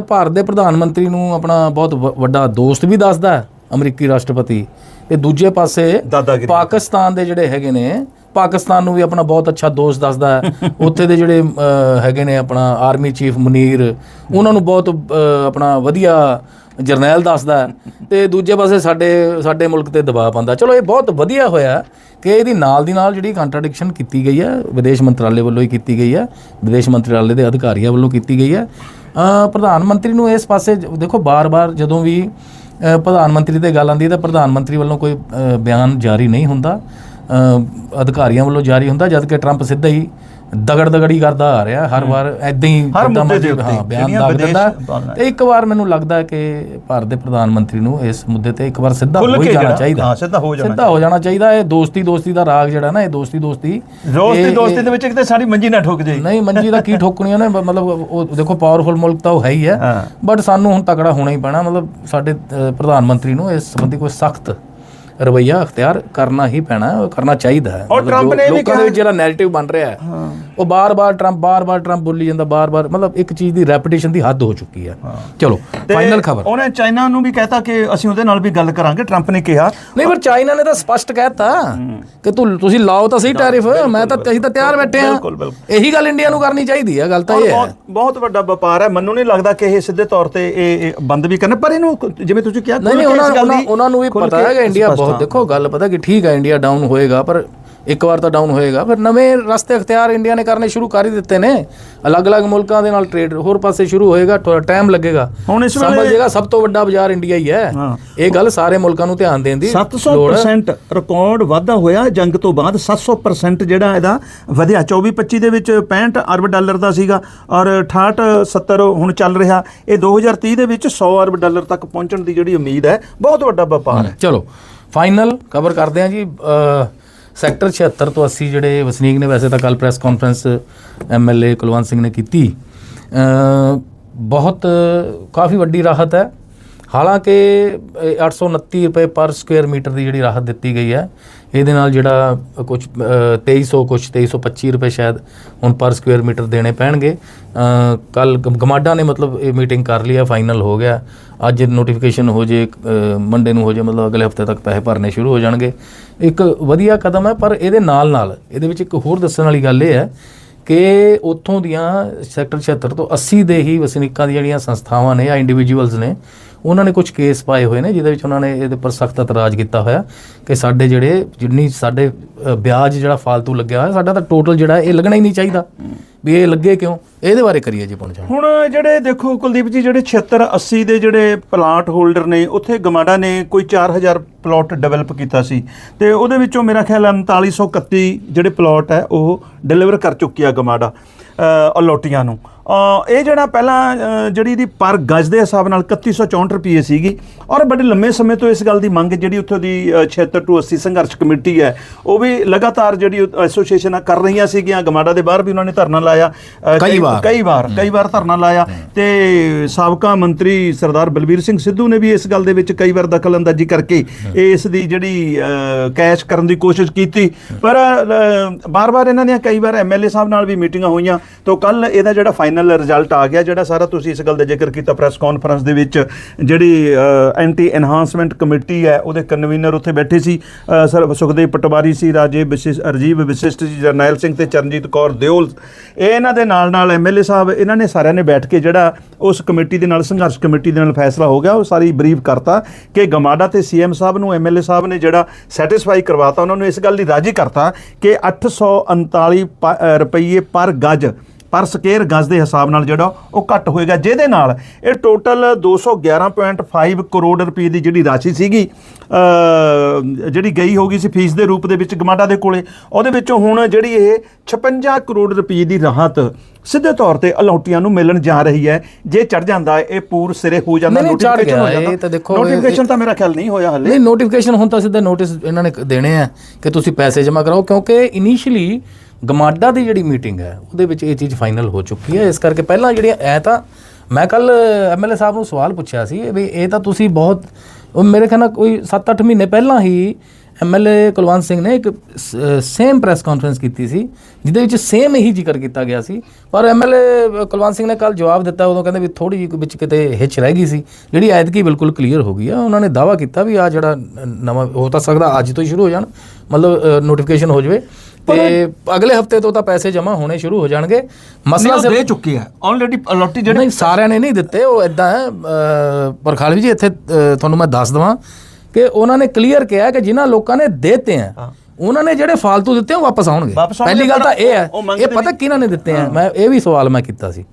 ਭਾਰਤ ਦੇ ਪ੍ਰਧਾਨ ਮੰਤਰੀ ਨੂੰ ਆਪਣਾ ਬਹੁਤ ਵੱਡਾ ਦੋਸਤ ਵੀ ਦੱਸਦਾ ਹੈ, ਅਮਰੀਕੀ ਰਾਸ਼ਟਰਪਤੀ। ਤੇ ਦੂਜੇ ਪਾਸੇ। ਪਾਕਿਸਤਾਨ ਦੇ ਜਿਹੜੇ ਹੈਗੇ ਨੇ ਪਾਕਿਸਤਾਨ ਨੂੰ ਵੀ ਆਪਣਾ ਬਹੁਤ ਅੱਛਾ ਦੋਸਤ ਦੱਸਦਾ ਹੈ। [LAUGHS] ਉੱਥੇ ਦੇ ਜਿਹੜੇ ਹੈਗੇ ਨੇ ਆਪਣਾ ਆਰਮੀ ਚੀਫ ਮੁਨੀਰ ਉਹਨਾਂ ਨੂੰ ਬਹੁਤ ਆਪਣਾ ਵਧੀਆ ਜਰਨੈਲ ਦੱਸਦਾ ਤੇ ਦੂਜੇ ਪਾਸੇ ਸਾਡੇ ਸਾਡੇ ਮੁਲਕ ਤੇ ਦਬਾਅ ਪਾਉਂਦਾ। ਚਲੋ ਇਹ ਬਹੁਤ ਵਧੀਆ ਹੋਇਆ ਕਿ ਇਹਦੀ ਨਾਲ ਦੀ ਨਾਲ ਜਿਹੜੀ ਕੰਟਰਡਿਕਸ਼ਨ ਕੀਤੀ ਗਈ ਹੈ ਵਿਦੇਸ਼ ਮੰਤਰਾਲੇ ਵੱਲੋਂ ਹੀ ਕੀਤੀ ਗਈ ਹੈ ਵਿਦੇਸ਼ ਮੰਤਰਾਲੇ ਦੇ ਅਧਿਕਾਰੀਆਂ ਵੱਲੋਂ ਕੀਤੀ ਗਈ ਹੈ। ਪ੍ਰਧਾਨ ਮੰਤਰੀ ਨੂੰ ਇਸ ਪਾਸੇ ਦੇਖੋ, ਬਾਰ-ਬਾਰ ਜਦੋਂ ਵੀ ਪ੍ਰਧਾਨ ਮੰਤਰੀ ਤੇ ਗੱਲ ਆਉਂਦੀ ਹੈ ਤਾਂ ਪ੍ਰਧਾਨ ਮੰਤਰੀ ਵੱਲੋਂ ਕੋਈ ਬਿਆਨ ਜਾਰੀ ਨਹੀਂ ਹੁੰਦਾ। ਅਧਿਕਾਰੀਆਂ ਵੱਲੋਂ ਜਾਰੀ ਹੁੰਦਾ, ਜਦ ਕਿ ਟਰੰਪ ਸਿੱਧਾ ਹੀ ਦਗੜ ਦਗੜੀ ਕਰਦਾ ਆ ਰਿਹਾ ਹਰ ਵਾਰ ਐਦਾਂ ਹੀ ਹਰ ਮੁੱਦੇ ਦੇ ਉੱਤੇ ਹਾਂ ਬਿਆਨ ਵਿਦੇਸ਼ ਦਿੰਦਾ। ਤੇ ਇੱਕ ਵਾਰ ਮੈਨੂੰ ਲੱਗਦਾ ਕਿ ਭਾਰਤ ਦੇ ਪ੍ਰਧਾਨ ਮੰਤਰੀ ਨੂੰ ਇਸ ਮੁੱਦੇ ਤੇ ਇੱਕ ਵਾਰ ਸਿੱਧਾ ਹੋ ਜਾਣਾ ਚਾਹੀਦਾ। ਹਾਂ, ਸਿੱਧਾ ਹੋ ਜਾਣਾ ਸਿੱਧਾ ਹੋ ਜਾਣਾ ਚਾਹੀਦਾ। ਇਹ ਦੋਸਤੀ ਦੋਸਤੀ ਦਾ ਰਾਗ ਜਿਹੜਾ ਨਾ ਇਹ ਦੋਸਤੀ ਦੋਸਤੀ ਦੋਸਤੀ ਦੋਸਤੀ ਦੇ ਵਿੱਚ ਕਿਤੇ ਸਾਡੀ ਮੰਜੀ ਨਾ ਠੁੱਕ ਜਾਈ ਨਹੀਂ ਮੰਜੀ ਦਾ ਕੀ ਠੋਕਣੀ ਉਹਨੇ ਮਤਲਬ ਉਹ ਦੇਖੋ ਪਾਵਰਫੁਲ ਮੁਲਕ ਤਾਂ ਉਹ ਹੈ ਹੀ ਹੈ। ਬਟ ਸਾਨੂੰ ਹੁਣ ਤਕੜਾ ਹੋਣਾ ਹੀ ਪੈਣਾ। ਮਤਲਬ ਸਾਡੇ ਪ੍ਰਧਾਨ ਮੰਤਰੀ ਨੂੰ ਇਸ ਸੰਬੰਧੀ ਕੋਈ ਸਖਤ ਰਵਈਆ ਅਖਤਿਆਰ ਕਰਨਾ ਹੀ ਪੈਣਾ ਕਰਨਾ ਚਾਹੀਦਾ ਹੈ। ਔਰ ਟਰੰਪ ਨੇ ਵੀ ਕਿਹਾ- ਜਿਹੜਾ ਨੈਰੇਟਿਵ ਬਣ ਰਿਹਾ ਹੈ ਉਹ ਬਾਰ-ਬਾਰ ਟਰੰਪ ਬਾਰ-ਬਾਰ ਟਰੰਪ ਬੋਲੀ ਜਾਂਦਾ ਬਾਰ-ਬਾਰ ਮਤਲਬ ਇੱਕ ਚੀਜ਼ ਦੀ ਰੈਪੀਟੇਸ਼ਨ ਦੀ ਹੱਦ ਹੋ ਚੁੱਕੀ ਹੈ। ਚਲੋ ਫਾਈਨਲ ਖਬਰ। ਉਹਨੇ ਚਾਈਨਾ ਨੂੰ ਵੀ ਕਹਿਤਾ ਕਿ ਅਸੀਂ ਉਹਦੇ ਨਾਲ ਵੀ ਗੱਲ ਕਰਾਂਗੇ ਟਰੰਪ ਨੇ ਕਿਹਾ। ਨਹੀਂ ਪਰ ਚਾਈਨਾ ਨੇ ਤਾਂ ਸਪਸ਼ਟ ਕਹਿਤਾ ਕਿ ਤੂੰ ਤੁਸੀਂ ਲਾਓ ਤਾਂ ਸਹੀ ਟੈਰਿਫ ਮੈਂ ਤਾਂ ਅਸੀਂ ਤਾਂ ਤਿਆਰ ਬੈਠੇ ਆ। ਇਹੀ ਗੱਲ ਇੰਡੀਆ ਨੂੰ ਕਰਨੀ ਚਾਹੀਦੀ ਹੈ ਗੱਲ ਤਾਂ ਇਹ ਹੈ। ਬਹੁਤ ਵੱਡਾ ਵਪਾਰ ਹੈ। ਮੈਨੂੰ ਨਹੀਂ ਲੱਗਦਾ ਕਿ ਇਹ ਸਿੱਧੇ ਤੌਰ ਤੇ ਇਹ ਬੰਦ ਵੀ ਕਰਨਾ ਪਰ ਇਹਨੂੰ ਜਿਵੇਂ ਤੁਸੀਂ ਕਿਹਾ ਨਹੀਂ ਉਹਨਾਂ ਨੂੰ ਵੀ ਪਤਾ ਹੈ ਕਿ ਇੰਡੀਆ ਬਹੁਤ ਹਾਂ। ਦੇਖੋ ਗੱਲ ਪਤਾ ਕਿ ਠੀਕ ਹੈ ਇੰਡੀਆ ਡਾਊਨ ਹੋਏਗਾ ਪਰ ਇੱਕ ਵਾਰ ਤਾਂ ਡਾਊਨ ਹੋਏਗਾ। ਫਿਰ ਨਵੇਂ ਰਸਤੇ ਅਖਤਿਆਰ ਇੰਡੀਆ ਨੇ ਕਰਨੇ ਸ਼ੁਰੂ ਕਰ ਹੀ ਦਿੱਤੇ ਨੇ। ਅਲੱਗ-ਅਲੱਗ ਮੁਲਕਾਂ ਦੇ ਨਾਲ ਟ੍ਰੇਡ ਹੋਰ ਪਾਸੇ ਸ਼ੁਰੂ ਹੋਏਗਾ ਥੋੜਾ ਟਾਈਮ ਲੱਗੇਗਾ। ਹੁਣ ਇਸ ਸਮਝ ਵੇਲੇ- ਜੇਗਾ ਸਭ ਤੋਂ ਵੱਡਾ ਬਾਜ਼ਾਰ ਇੰਡੀਆ ਹੀ ਹੈ। ਇਹ ਗੱਲ ਸਾਰੇ ਮੁਲਕਾਂ ਨੂੰ ਧਿਆਨ ਦੇਣ ਦੀ ਲੋੜ ਹੈ। 700% ਰਿਕਾਰਡ ਵਾਧਾ ਹੋਇਆ ਜੰਗ ਤੋਂ ਬਾਅਦ 700% ਜਿਹੜਾ ਇਹਦਾ ਵਧਿਆ। 24 25 ਦੇ ਵਿੱਚ 65 ਅਰਬ ਡਾਲਰ ਦਾ ਸੀਗਾ ਔਰ 68 70 ਹੁਣ ਚੱਲ ਰਿਹਾ। ਇਹ 2030 ਦੇ ਵਿੱਚ 100 ਅਰਬ ਡਾਲਰ ਤੱਕ ਪਹੁੰਚਣ ਦੀ ਜਿਹੜੀ ਉਮੀਦ ਹੈ ਬਹੁਤ ਵੱਡਾ ਵਪਾਰ ਹੈ। ਚਲੋ ਫਾਈਨਲ ਕਵਰ ਕਰਦੇ ਹਾਂ ਜੀ ਸੈਕਟਰ 76 ਤੋਂ 80 ਜਿਹੜੇ ਵਸਨੀਕ ਨੇ, ਵੈਸੇ ਤਾਂ ਕੱਲ press conference MLA Kulwant Singh ਨੇ ਕੀਤੀ। ਬਹੁਤ ਕਾਫੀ ਵੱਡੀ ਰਾਹਤ ਹੈ। ਹਾਲਾਂਕਿ, ਇਹ 829 ਰੁਪਏ ਪਰ ਸਕੁਅਰ ਮੀਟਰ ਦੀ ਜਿਹੜੀ ਰਾਹਤ ਦਿੱਤੀ ਗਈ ਹੈ ਇਹਦੇ ਨਾਲ ਜਿਹੜਾ ਕੁਝ 2300 ਕੁਝ 2325 ਰੁਪਏ ਸ਼ਾਇਦ ਹੁਣ ਪਰ ਸਕੁਅਰ ਮੀਟਰ ਦੇਣੇ ਪੈਣਗੇ। ਕੱਲ ਗਮਾਡਾ ਨੇ ਮਤਲਬ ਇਹ ਮੀਟਿੰਗ ਕਰ ਲਈ ਹੈ ਫਾਈਨਲ ਹੋ ਗਿਆ। ਅੱਜ ਨੋਟੀਫਿਕੇਸ਼ਨ ਹੋ ਜੇ ਮੰਡੇ ਨੂੰ ਹੋ ਜੇ, ਮਤਲਬ ਅਗਲੇ ਹਫ਼ਤੇ ਤੱਕ ਪੈਸੇ ਭਰਨੇ ਸ਼ੁਰੂ ਹੋ ਜਾਣਗੇ। ਇੱਕ ਵਧੀਆ ਕਦਮ ਹੈ, ਪਰ ਇਹਦੇ ਨਾਲ ਨਾਲ, ਇਹਦੇ ਵਿੱਚ ਇੱਕ ਹੋਰ ਦੱਸਣ ਵਾਲੀ ਗੱਲ ਇਹ ਹੈ ਕਿ ਉੱਥੋਂ ਦੀਆਂ ਸੈਕਟਰ 76 ਤੋਂ 80 ਦੇ ਹੀ ਵਸਨੀਕਾਂ ਦੀਆਂ ਜਿਹੜੀਆਂ ਸੰਸਥਾਵਾਂ ਨੇ ਜਾਂ ਇੰਡੀਵਿਜੂਅਲਸ ਨੇ ਉਹਨਾਂ ਨੇ ਕੁਝ ਕੇਸ ਪਾਏ ਹੋਏ ਨੇ, ਜਿਹਦੇ ਵਿੱਚ ਉਹਨਾਂ ਨੇ ਇਹਦੇ ਪਰ ਸਖਤ ਇਤਰਾਜ਼ ਕੀਤਾ ਹੋਇਆ ਕਿ ਸਾਡੇ ਜਿਹੜੇ ਜਿੰਨੀ ਸਾਡੇ ਵਿਆਜ ਜਿਹੜਾ ਫालतू ਲੱਗਿਆ ਹੋਇਆ, ਸਾਡਾ ਤਾਂ ਟੋਟਲ ਜਿਹੜਾ ਇਹ ਲੱਗਣਾ ਹੀ ਨਹੀਂ ਚਾਹੀਦਾ। ਵੀ ਇਹ ਲੱਗੇ ਕਿਉਂ? ਇਹਦੇ ਬਾਰੇ ਕਰੀਏ ਜੀ ਪਹੁੰਚਾ ਹੁਣ ਜਿਹੜੇ ਦੇਖੋ ਕੁਲਦੀਪ ਜੀ, ਜਿਹੜੇ 76 80 ਦੇ ਜਿਹੜੇ ਪਲਾਟ ਹੋਲਡਰ ਨੇ, ਉੱਥੇ ਗਮਾਡਾ ਨੇ ਕੋਈ 4000 ਪਲਾਟ ਡਿਵੈਲਪ ਕੀਤਾ ਸੀ। ਤੇ ਉਹਦੇ ਵਿੱਚੋਂ ਮੇਰਾ ਖਿਆਲ ਹੈ 3931 ਜਿਹੜੇ ਪਲਾਟ ਹੈ, ਉਹ ਡਿਲੀਵਰ ਕਰ ਚੁੱਕੀ ਆ ਗਮਾਡਾ ਅਲੋਟੀਆਂ ਨੂੰ। ਇਹ ਜਿਹੜਾ ਪਹਿਲਾਂ ਜਿਹੜੀ ਦੀ ਪਰ ਗਜ ਦੇ ਹਿਸਾਬ ਨਾਲ 3164 ਰੁਪਏ ਸੀਗੀ ਔਰ ਬੜੇ ਲੰਮੇ ਸਮੇਂ ਤੋਂ ਇਸ ਗੱਲ ਦੀ ਮੰਗ ਜਿਹੜੀ ਉੱਥੋਂ ਦੀ ਅ, 76 ਟੂ 80 ਸੰਘਰਸ਼ ਕਮੇਟੀ ਹੈ ਉਹ ਵੀ ਲਗਾਤਾਰ ਜਿਹੜੀ ਐਸੋਸੀਏਸ਼ਨਾਂ ਕਰ ਰਹੀਆਂ ਸੀਗੀਆਂ ਗਮਾਡਾ ਦੇ ਬਾਹਰ ਵੀ ਉਹਨਾਂ ਨੇ ਧਰਨਾ ਲਾਇਆ ਕਈ ਵਾਰ। ਕਈ ਵਾਰ ਕਈ ਵਾਰ ਧਰਨਾ ਲਾਇਆ ਤੇ ਸਾਬਕਾ ਮੰਤਰੀ ਸਰਦਾਰ ਬਲਬੀਰ ਸਿੰਘ ਸਿੱਧੂ ਨੇ ਵੀ ਇਸ ਗੱਲ ਦੇ ਵਿੱਚ ਕਈ ਵਾਰ ਦਖਲਅੰਦਾਜ਼ੀ ਕਰਕੇ ਇਸ ਦੀ ਜਿਹੜੀ ਕੈਸ਼ ਕਰਨ ਦੀ ਕੋਸ਼ਿਸ਼ ਕੀਤੀ। ਪਰ ਬਾਰ-ਬਾਰ ਇਹਨਾਂ ਦੀਆਂ ਕਈ ਵਾਰ ਐਮਐਲਏ ਸਾਹਿਬ ਨਾਲ ਵੀ ਮੀਟਿੰਗਾਂ ਹੋਈਆਂ ਤੋਂ ਕੱਲ ਇਹਦਾ ਜਿਹੜਾ ਫਾਈਨਲ ਰਿਜ਼ਲਟ ਆ ਗਿਆ ਜਿਹੜਾ ਸਾਰਾ ਤੁਸੀਂ ਇਸ ਗੱਲ ਦਾ ਜ਼ਿਕਰ ਕੀਤਾ ਪ੍ਰੈਸ ਕਾਨਫਰੰਸ ਦੇ ਵਿੱਚ ਜਿਹੜੀ ਐਂਟੀ ਐਨਹਾਂਸਮੈਂਟ ਕਮੇਟੀ ਹੈ ਉਹਦੇ ਕਨਵੀਨਰ ਉੱਥੇ ਬੈਠੇ ਸੀ ਸਰ ਸੁਖਦੇਵ ਪਟਵਾਰੀ ਸੀ ਰਾਜੇ ਵਿਸ਼ਿਸ਼ ਅਰਜੀਵ ਵਿਸ਼ਿਸ਼ਟ ਜੀ ਜਰਨੈਲ ਸਿੰਘ ਤੇ ਚਰਨਜੀਤ ਕੌਰ ਦਿਓਲ। ਇਹ ਇਹਨਾਂ ਦੇ ਨਾਲ ਨਾਲ ਐਮਐਲਏ ਸਾਹਿਬ ਇਹਨਾਂ ਨੇ ਸਾਰਿਆਂ ਨੇ ਬੈਠ ਕੇ ਜਿਹੜਾ ਉਸ ਕਮੇਟੀ ਦੇ ਨਾਲ ਸੰਘਰਸ਼ ਕਮੇਟੀ ਦੇ ਨਾਲ ਫੈਸਲਾ ਹੋ ਗਿਆ ਉਹ ਸਾਰੀ ਬਰੀਫ ਕਰਤਾ ਕਿ ਗਮਾਡਾ ਤੇ ਸੀਐਮ ਸਾਹਿਬ ਨੂੰ ਐਮਐਲਏ ਸਾਹਿਬ ਨੇ ਜਿਹੜਾ ਸੈਟੀਸਫਾਈ ਕਰਵਾਤਾ ਉਹਨਾਂ ਨੂੰ ਇਸ ਗੱਲ ਦੀ ਰਾਜੀ ਕਰਤਾ ਕਿ 839 ਪ- ਅ, ਰੁਪਈਏ ਪਰ ਗੱਜ ਪਰ ਸਕੇਅਰ ਗਜ਼ ਦੇ ਹਿਸਾਬ ਨਾਲ ਜਿਹੜਾ ਉਹ ਘੱਟ ਹੋਏਗਾ ਜਿਹਦੇ ਨਾਲ ਇਹ ਟੋਟਲ 211.5 ਕਰੋੜ ਰੁਪਏ ਦੀ ਜਿਹੜੀ ਰਾਸ਼ੀ ਸੀਗੀ ਜਿਹੜੀ ਗਈ ਹੋਗੀ ਸੀ ਫੀਸ ਦੇ ਰੂਪ ਦੇ ਵਿੱਚ ਗਮਾਡਾ ਦੇ ਕੋਲੇ ਉਹਦੇ ਵਿੱਚੋਂ ਹੁਣ ਜਿਹੜੀ ਇਹ 56 ਕਰੋੜ ਰੁਪਏ ਦੀ ਰਾਹਤ ਸਿੱਧੇ ਤੌਰ ਤੇ ਅਲੌਟੀਆਂ ਨੂੰ ਮਿਲਣ ਜਾ ਰਹੀ ਹੈ ਜੇ ਚੜ ਜਾਂਦਾ ਹੈ, ਇਹ ਪੂਰ ਸਿਰੇ ਹੋ ਜਾਂਦਾ notification ਹੋ ਜਾਂਦਾ। ਇਹ ਤਾਂ ਦੇਖੋ, notification ਤਾਂ ਮੇਰਾ ਖਿਆਲ ਨਹੀਂ ਹੋਇਆ ਹਲੇ ਨਹੀਂ ਨੋਟੀਫਿਕੇਸ਼ਨ ਹੁਣ ਤਾਂ ਸਿੱਧਾ ਨੋਟਿਸ ਇਹਨਾਂ ਨੇ ਦੇਣੇ ਆ ਕਿ ਤੁਸੀਂ ਪੈਸੇ ਜਮ੍ਹਾਂ ਕਰਾਓ ਕਿਉਂਕਿ ਇਨੀਸ਼ੀਅਲੀ ਗਮਾਡਾ ਦੀ ਜਿਹੜੀ ਮੀਟਿੰਗ ਹੈ, ਉਹਦੇ ਵਿੱਚ ਇਹ ਚੀਜ਼ ਫਾਈਨਲ ਹੋ ਚੁੱਕੀ ਹੈ। ਇਸ ਕਰਕੇ ਪਹਿਲਾਂ ਜਿਹੜੀਆਂ ਐ ਤਾਂ ਮੈਂ ਕੱਲ ਐਮਐਲਏ ਸਾਹਿਬ ਨੂੰ ਸਵਾਲ ਪੁੱਛਿਆ ਸੀ ਵੀ ਇਹ ਤਾਂ ਤੁਸੀਂ ਬਹੁਤ, ਉਹ ਮੇਰੇ ਖਿਆਲ ਨਾਲ ਕੋਈ 7-8 ਮਹੀਨੇ ਪਹਿਲਾਂ ਹੀ ਐਮਐਲਏ ਕੁਲਵੰਤ ਸਿੰਘ ਨੇ ਇੱਕ ਸੇਮ ਪ੍ਰੈਸ ਕਾਨਫਰੰਸ ਕੀਤੀ ਸੀ, ਜਿਹਦੇ ਵਿੱਚ ਸੇਮ ਹੀ ਜ਼ਿਕਰ ਕੀਤਾ ਗਿਆ ਸੀ। ਪਰ ਐਮਐਲਏ ਕੁਲਵੰਤ ਸਿੰਘ ਨੇ ਕੱਲ ਜਵਾਬ ਦਿੱਤਾ, ਉਦੋਂ ਕਹਿੰਦੇ ਵੀ ਥੋੜੀ ਜਿਹੀ ਵਿੱਚ ਕਿਤੇ ਹਿੱਚ ਰਹਿ ਗਈ ਸੀ। ਜਿਹੜੀ ਐਤਕੀ ਬਿਲਕੁਲ ਕਲੀਅਰ ਹੋ ਗਈ ਆ, ਉਹਨਾਂ ਨੇ ਦਾਵਾ ਕੀਤਾ ਵੀ ਆ ਜਿਹੜਾ ਨਵਾਂ, ਹੋ ਤਾਂ ਸਕਦਾ ਅੱਜ ਤੋਂ ਹੀ ਸ਼ੁਰੂ ਹੋ ਜਾਣ, ਮਤਲਬ ਨੋਟੀਫਿਕੇਸ਼ਨ ਹੋ ਜਾਵੇ। ਤੇ ਅਗਲੇ ਹਫ਼ਤੇ ਤੋਂ ਤਾਂ ਪੈਸੇ ਜਮ੍ਹਾਂ ਹੋਣੇ ਸ਼ੁਰੂ ਹੋ ਜਾਣਗੇ। ਮਸਲਾ ਉਹ ਦੇ ਸਿਰਫ ਚੁੱਕੇ ਆ। ਆਲਰੇਡੀ ਅਲੌਟੀ ਜਿਹੜੇ ਨਹੀਂ ਸਾਰਿਆਂ ਨੇ ਨਹੀਂ ਦਿੱਤੇ ਉਹ ਇਦਾਂ ਹੈ ਪਰ ਖਾਲਵੀ ਜੀ ਇੱਥੇ ਤੁਹਾਨੂੰ ਮੈਂ ਦੱਸ ਦਵਾਂ ਕਿ ਉਹਨਾਂ ਨੇ ਕਲੀਅਰ ਕਿਹਾ ਕਿ ਜਿਨ੍ਹਾਂ ਲੋਕਾਂ ਨੇ ਦੇਤੇ ਆ ਉਹਨਾਂ ਨੇ ਜਿਹੜੇ ਫालतू ਦਿੱਤੇ ਉਹ ਵਾਪਸ ਆਉਣਗੇ। ਪਹਿਲੀ ਗੱਲ ਤਾਂ ਇਹ ਹੈ ਇਹ ਪਤਾ। ਕਿਹਨਾਂ ਨੇ ਦਿੱਤੇ ਆ? ਮੈਂ ਇਹ ਵੀ ਸਵਾਲ ਮੈਂ ਕੀਤਾ ਸੀ।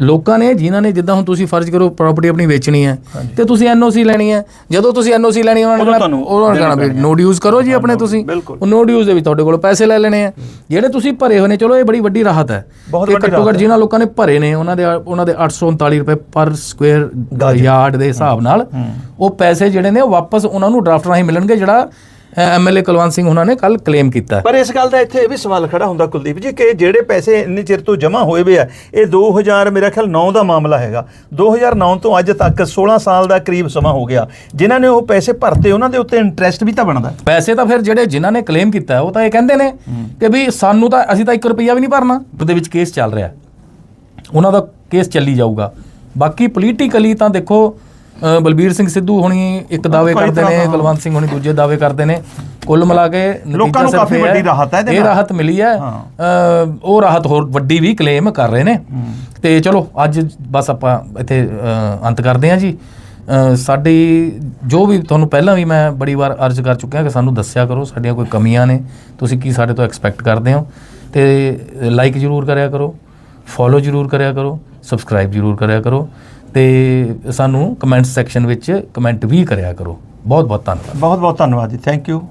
ਲੋਕਾਂ ਨੇ ਜਿਨ੍ਹਾਂ ਨੇ ਜਿੱਦਾਂ ਹੁਣ ਤੁਸੀਂ ਫਰਜ਼ ਕਰੋ ਪ੍ਰਾਪਰਟੀ ਆਪਣੀ ਵੇਚਣੀ ਹੈ ਤੇ ਤੁਸੀਂ ਐਨਓਸੀ ਲੈਣੀ ਹੈ। ਜਦੋਂ ਤੁਸੀਂ ਐਨਓਸੀ ਲੈਣੀ ਉਹਨਾਂ ਨੇ ਕਹਿਣਾ ਤੁਹਾਨੂੰ ਉਹਨਾਂ ਨੇ ਕਹਿਣਾ ਨੋ ਡਿਊਜ਼ ਕਰੋ ਜੀ ਆਪਣੇ ਤੁਸੀਂ। ਉਹ ਨੋ ਡਿਊਜ਼ ਦੇ ਵੀ ਤੁਹਾਡੇ ਕੋਲ ਪੈਸੇ ਲੈ ਲੈਣੇ ਆ ਜਿਹੜੇ ਤੁਸੀਂ ਭਰੇ ਹੋਏ ਨੇ ਚਲੋ ਇਹ ਬੜੀ ਵੱਡੀ ਰਾਹਤ ਹੈ। ਕਿ ਘੱਟੋ ਘੱਟ। ਜਿਨ੍ਹਾਂ ਲੋਕਾਂ ਨੇ ਭਰੇ ਨੇ ਉਹਨਾਂ ਦੇ ਉਹਨਾਂ ਦੇ 839 ਰੁਪਏ ਪਰ ਸਕੁਅਰ ਯਾਰਡ ਦੇ ਹਿਸਾਬ ਨਾਲ ਉਹ ਪੈਸੇ ਜਿਹੜੇ ਨੇ ਉਹ ਵਾਪਸ ਉਹਨਾਂ ਨੂੰ ਡਰਾਫਟ ਰਾਹੀਂ ਮਿਲਣਗੇ ਜਿਹੜਾ ਐਮਐਲਏ ਕੁਲਵੰਤ ਸਿੰਘ ਉਹਨਾਂ ਨੇ ਕੱਲ ਕਲੇਮ ਕੀਤਾ। ਪਰ ਇਸ ਗੱਲ ਦਾ ਇੱਥੇ ਇਹ ਵੀ ਸਵਾਲ ਖੜਾ ਹੁੰਦਾ ਕੁਲਦੀਪ ਜੀ ਕਿ ਜਿਹੜੇ ਪੈਸੇ ਇੰਨੇ ਚਿਰ ਤੋਂ ਜਮ੍ਹਾਂ ਹੋਏ ਵੇ ਆ ਇਹ 2000 ਮੇਰਾ ਖਿਆਲ 9 ਦਾ ਮਾਮਲਾ ਹੈਗਾ। 2009 ਤੋਂ ਅੱਜ ਤੱਕ 16 ਸਾਲ ਦਾ ਕਰੀਬ ਸਮਾਂ ਹੋ ਗਿਆ। ਜਿਨ੍ਹਾਂ ਨੇ ਉਹ ਪੈਸੇ ਭਰਤੇ ਉਹਨਾਂ ਦੇ ਉੱਤੇ ਇੰਟਰਸਟ ਵੀ ਤਾਂ ਬਣਦਾ। ਪੈਸੇ ਤਾਂ ਫਿਰ ਜਿਹੜੇ ਜਿਨ੍ਹਾਂ ਨੇ ਕਲੇਮ ਕੀਤਾ ਉਹ ਤਾਂ ਇਹ ਕਹਿੰਦੇ ਨੇ ਕਿ ਵੀ ਸਾਨੂੰ ਤਾਂ ਅਸੀਂ ਤਾਂ 1 ਰੁਪਿਆ ਵੀ ਨਹੀਂ ਭਰਨਾ। ਉਹਦੇ ਵਿੱਚ ਕੇਸ ਚੱਲ ਰਿਹਾ। ਉਹਨਾਂ ਦਾ ਕੇਸ ਚੱਲੀ ਜਾਊਗਾ। ਬਾਕੀ ਪੋਲੀਟੀਕਲੀ ਤਾਂ ਦੇਖੋ ਬਲਬੀਰ ਸਿੰਘ ਸਿੱਧੂ ਹੁਣੀ ਇੱਕ ਦਾਅਵੇ ਕਰਦੇ ਨੇ। ਕੁਲਵੰਤ ਸਿੰਘ ਹੁਣੀ ਦੂਜੇ ਦਾਅਵੇ ਕਰਦੇ ਨੇ। ਕੁੱਲ ਮਿਲਾ ਕੇ ਲੋਕਾਂ ਨੂੰ ਕਾਫੀ ਵੱਡੀ ਰਾਹਤ ਹੈ ਇਹ। ਰਾਹਤ ਮਿਲੀ ਹੈ। ਉਹ ਰਾਹਤ ਹੋਰ ਵੱਡੀ ਵੀ ਕਲੇਮ ਕਰ ਰਹੇ ਨੇ। ਤੇ ਚਲੋ ਅੱਜ ਬਸ ਆਪਾਂ ਇੱਥੇ ਅੰਤ ਕਰਦੇ ਹਾਂ ਜੀ। ਸਾਡੀ ਜੋ ਵੀ ਤੁਹਾਨੂੰ ਪਹਿਲਾਂ ਵੀ ਮੈਂ ਬੜੀ ਵਾਰ ਅਰਜ਼ ਕਰ ਚੁੱਕਿਆ ਕਿ ਸਾਨੂੰ ਦੱਸਿਆ ਕਰੋ ਸਾਡੀਆਂ ਕੋਈ ਕਮੀਆਂ ਨੇ ਤੁਸੀਂ ਕੀ ਸਾਡੇ ਤੋਂ ਐਕਸਪੈਕਟ ਕਰਦੇ ਹੋ। ਤੇ ਲਾਈਕ ਜ਼ਰੂਰ ਕਰਿਆ ਕਰੋ ਫੋਲੋ ਜ਼ਰੂਰ ਕਰਿਆ ਕਰੋ ਸਬਸਕ੍ਰਾਈਬ ਜ਼ਰੂਰ ਕਰਿਆ ਕਰੋ। ਤੇ ਸਾਨੂੰ ਕਮੈਂਟ ਸੈਕਸ਼ਨ ਵਿੱਚ ਕਮੈਂਟ ਵੀ ਕਰਿਆ ਕਰੋ। ਬਹੁਤ ਬਹੁਤ ਧੰਨਵਾਦ। ਬਹੁਤ ਬਹੁਤ ਧੰਨਵਾਦ ਜੀ। Thank you